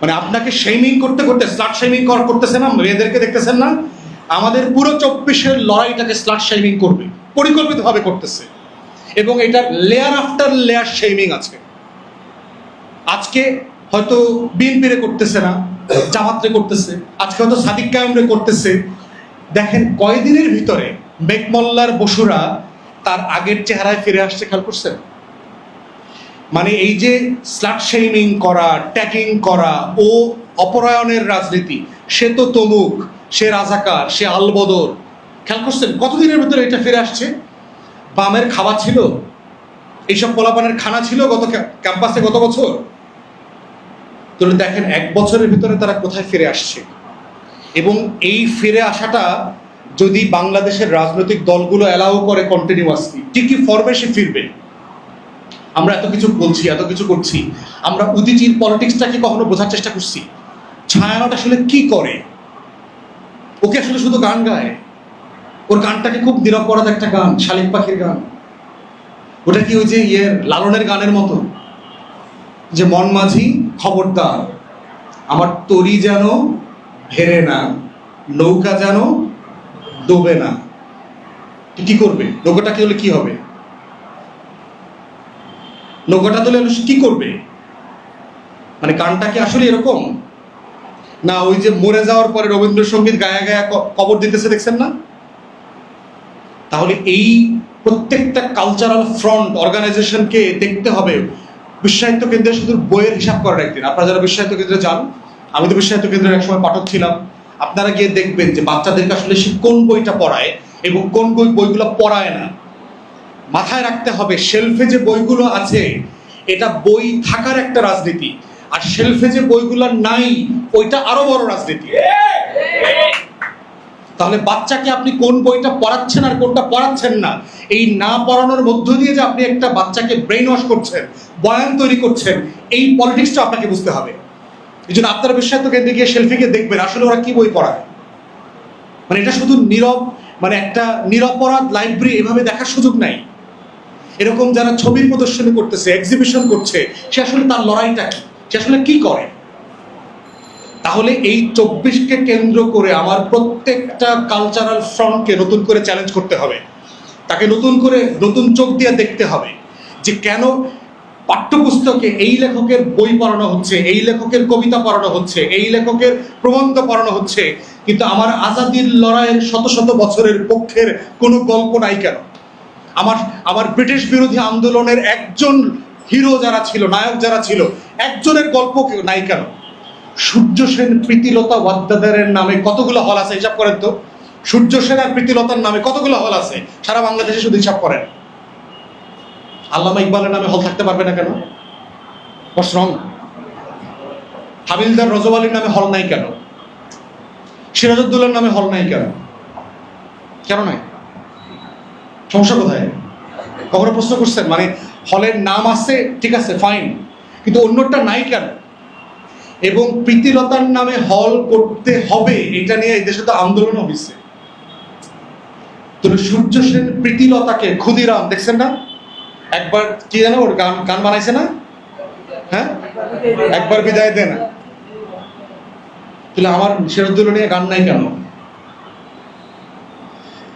মানে আপনাকে শেমিং করতে করতে স্লাট শেমিং করতেছে না, মেয়েদেরকে দেখতেছেন না, আমাদের পুরো চব্বিশের লড়াইটাকে স্লাট শেমিং করবে, পরিকল্পিতভাবে করতেছে। এবং এটার লেয়ার আফটার লেয়ার শেমিং আছে। আজকে হয়তো বিএনপিরে করতেছে না, জামাতরে করতেছে, আজকে হয়তো সাদিক কায়েমরে করতেছে। দেখেন কয়দিনের ভিতরে মেঘমল্লার বসুরা তার আগের চেহারায় ফিরে আসছে, খেয়াল করছেন? মানে এই যে স্লাট শেমিং করা ট্যাগিং করা, ও অপরায়ণের রাজনীতি, সে তো তমুক, সে রাজাকার, সে আলবদর। খেয়াল করছেন? কতদিনের ভিতরে এটা ফিরে আসছে? বামের খাওয়া ছিল? এইসব পোলাপানের খানা ছিল গত ক্যাম্পাসে গত বছর? তাহলে দেখেন, এক বছরের ভিতরে তারা কোথায় ফিরে আসছে? এবং এই ফিরে আসাটা যদি বাংলাদেশের রাজনৈতিক দলগুলো অ্যালাউ করে কন্টিনিউয়াসলি কি কি ফর্মে সে ফিরবে? আমরা এত কিছু বলছি, এত কিছু করছি। আমরা উদিচির পলিটিক্সটাকে কখনো বোঝার চেষ্টা করছি? ছায়ানট আসলে কি করে? ওকে আসলে শুধু গান গায়। ওর গানটাকে খুব নিরপরাধ একটা গান, শালিক পাখির গান। ওটা কি ওই যে ইয়ের, লালনের গানের মতো? যে মন মাঝি খবরদার, আমার তরি যেন ভেরে না, নৌকা যেন ডোবে না। কি করবে? নৌকাটা কি হলে কি হবে? নৌকাটা তুলে সে কি করবে? মানে গানটা কি আসলে এরকম? না, ওই যে মরে যাওয়ার পরে রবীন্দ্রসঙ্গীত গায়া গায়া কবর দিতেছে, দেখছেন না? তাহলে এই প্রত্যেকটা কালচারাল ফ্রন্ট অর্গানাইজেশনকে দেখতে হবে। বিশ্বায়িত কেন্দ্রে শুধু বইয়ের হিসাব করার একদিন। আপনারা যারা বিশ্বায়িত কেন্দ্রে যান, আমি তো বিশ্বায়িত কেন্দ্রের একসময় পাঠক ছিলাম, আপনারা গিয়ে দেখবেন যে বাচ্চাদেরকে আসলে সে কোন বইটা পড়ায় এবং কোন বই বইগুলো পড়ায় না। মাথায় রাখতে হবে শেলফে যে বইগুলো আছে, এটা বই থাকার একটা রাজনীতি। আর শেলফে যে বইগুলো নাই, ওইটা আরও বড় রাজনীতি। তাহলে বাচ্চাকে আপনি কোন বইটা পড়াচ্ছেন আর কোনটা পড়াচ্ছেন না? এই না পড়ানোর মধ্য দিয়ে যে আপনি একটা বাচ্চাকে ব্রেন ওয়াশ করছেন, বয়ান তৈরি করছেন, এই পলিটিক্সটা আপনাকে বুঝতে হবে। এই জন্য আপনারা বিশ্বায়িত কেন্দ্রে গিয়ে সেলফিকে দেখবেন, আসলে ওরা কি বই পড়ায়? মানে এটা শুধু নীরব মানে একটা নিরপরাধ লাইব্রেরি এভাবে দেখার সুযোগ নাই। এরকম যারা ছবির প্রদর্শনী করতেছে এক্সিবিশন করছে, সে আসলে তার লড়াইটা কি? সে আসলে কি করে? তাহলে এই চব্বিশকে কেন্দ্র করে আমার প্রত্যেকটা কালচারাল ফ্রন্টকে নতুন করে চ্যালেঞ্জ করতে হবে। তাকে নতুন করে, নতুন চোখ দিয়ে দেখতে হবে যে কেন পাঠ্যপুস্তকে এই লেখকের বই পড়ানো হচ্ছে, এই লেখকের কবিতা পড়ানো হচ্ছে, এই লেখকের প্রবন্ধ পড়ানো হচ্ছে, কিন্তু আমার আজাদির লড়াইয়ের শত শত বছরের পক্ষের কোনো গল্প নাই কেন? আমার আমার ব্রিটিশ বিরোধী আন্দোলনের একজন হিরো যারা ছিল, নায়ক যারা ছিল, একজনের গল্প নাই কেন? সূর্য সেন প্রীতিলতা ওয়াদ্দাদারের নামে কতগুলো হল আছে, হিসাব করেন তো? সূর্য সেন আর প্রীতিলতার নামে কতগুলো হল আছে? সারা বাংলাদেশে শুধু হিসাব করেন। আল্লামা ইকবালের নামে হল থাকতে পারবে না কেন? What's হাবিলদার রজব আলীর নামে হল নাই কেন? সিরাজউদ্দৌলার নামে হল নাই কেন? কেন নাই? সমস্যা কোথায়? কখনো প্রশ্ন করছেন? মানে হলের নাম আছে, ঠিক আছে ফাইন কিন্তু অন্যটা নাই কেন? এবং প্রীতিলতার নামে হল করতে হবে, এটা নিয়ে এই দেশে তো আন্দোলন হয়েছে তো সূর্য সেন প্রীতিলতাকে ক্ষুদিরাম, দেখছেন না? একবার কি জানো ওর গান গান বানাইছে না? হ্যাঁ? একবার বিদায় দে না তাহলে আমার সিরাজুদ্দৌলা নিয়ে গান নাই কেন?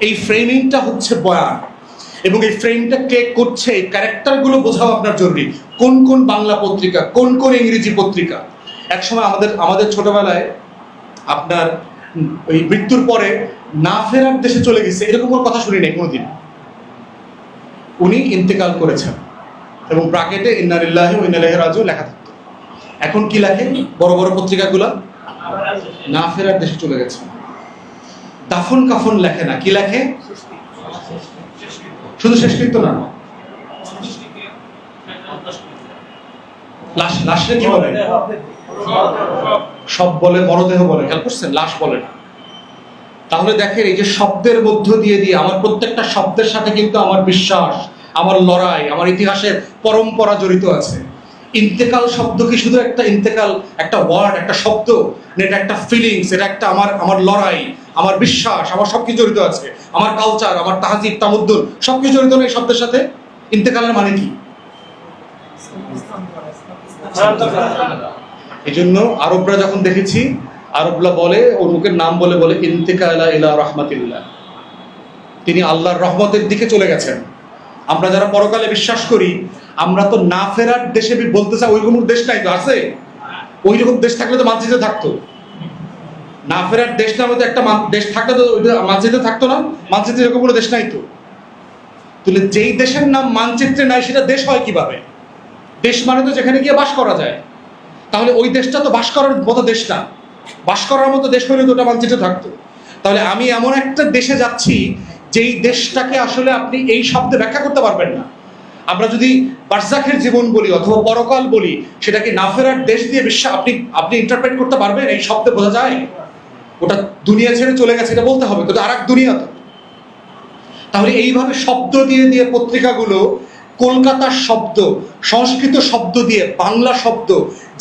এই ফ্রেমিংটা হচ্ছে বয়ান। এবং এই ফ্রেমটা কে করছে, এই ক্যারেক্টারগুলো বোঝাও আপনার জরুরি। কোন কোন বাংলা পত্রিকা, কোন কোন ইংরেজি পত্রিকা? একসময় আমাদের আমাদের ছোটবেলায় আপনার ওই মৃত্যুর পরে না ফেরার দেশে চলে গেছে, এরকম কোনো কথা শুনি নাই কোনোদিন। উনি ইন্তেকাল করেছেন। এবং ব্রাকেটে ইন্নারিল্লাহ ইন্নালাহ রাজু লেখা থাকতো। এখন কি লেখে? বড় বড় পত্রিকাগুলা? না ফেরার দেশে চলে গেছে। দাফন কাফন লেখে না। কি লেখে? শুধু শেষকৃত্য না। লাশ, লাশে কি বলে? সব বলে, মরদেহ বলে। খেয়াল করছেন? লাশ বলে না। তাহলে দেখেন, এই যে শব্দের মধ্য দিয়ে দিয়ে আমার প্রত্যেকটা শব্দের সাথে কিন্তু আমার বিশ্বাস, আমার লড়াই, আমার ইতিহাসের পরম্পরা জড়িত আছে। ইন্তেকাল শব্দ কি শুধু একটা ইন্তেকাল, একটা ওয়ার্ড একটা শব্দ? এটা একটা ফিলিংস এটা একটা আমার আমার লড়াই, আমার বিশ্বাস, আমার সব কিছু জড়িত আছে, আমার কালচার আমার তাহাজিব, তামুদ্দুন সব কিছু জড়িত এই শব্দের সাথে? ইন্তেকালের মানে কি? এই জন্য আরবরা যখন দেখেছি, আরবরা বলে ওর মুখের নাম বলে বলে, ইন্তেকালা ইলা রহমাতিল্লাহ। তিনি আল্লাহর রহমতের দিকে চলে গেছেন। আমরা যারা পরকালে বিশ্বাস করি, আমরা তো না ফেরার দেশে বলতে চাই, ওইরকম দেশ নাই তো, আছে? ওই রকম দেশ থাকলে তো মানচিত্রে থাকতো। না ফেরার দেশ তো একটা দেশ থাকলে তো মানচিত্রে থাকতো না, মানচিত্রে এরকম কোনো দেশ নাই তো। তাহলে যেই দেশের নাম মানচিত্রে নাই, সেটা দেশ হয় কীভাবে? দেশ মানে তো যেখানে গিয়ে বাস করা যায়। তাহলে ওই দেশটা তো বাস করার মতো দেশ না। বাস করার মতো দেশ হলে তো ওটা মানচিত্রে থাকতো। তাহলে আমি এমন একটা দেশে যাচ্ছি যেই দেশটাকে আসলে আপনি এই শব্দে ব্যাখ্যা করতে পারবেন না। আমরা যদি বার্জাখের জীবন বলি অথবা পরকাল বলি সেটাকে না ফেরার দেশ দিয়ে বিশ্বাস আপনি আপনি ইন্টারপ্রেট করতে পারবেন এই শব্দে বোঝা যায়? ওটা দুনিয়া ছেড়ে চলে গেছে, এটা বলতে হবে তো আর এক দুনিয়া তো। তাহলে এইভাবে শব্দ দিয়ে দিয়ে পত্রিকাগুলো, কলকাতার শব্দ, সংস্কৃত শব্দ দিয়ে, বাংলা শব্দ,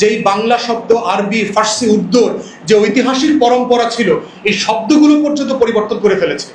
যেই বাংলা শব্দ, আরবি, ফার্সি, উর্দুর যে ঐতিহাসিক পরম্পরা ছিল, এই শব্দগুলো পর্যন্ত পরিবর্তন করে ফেলেছে।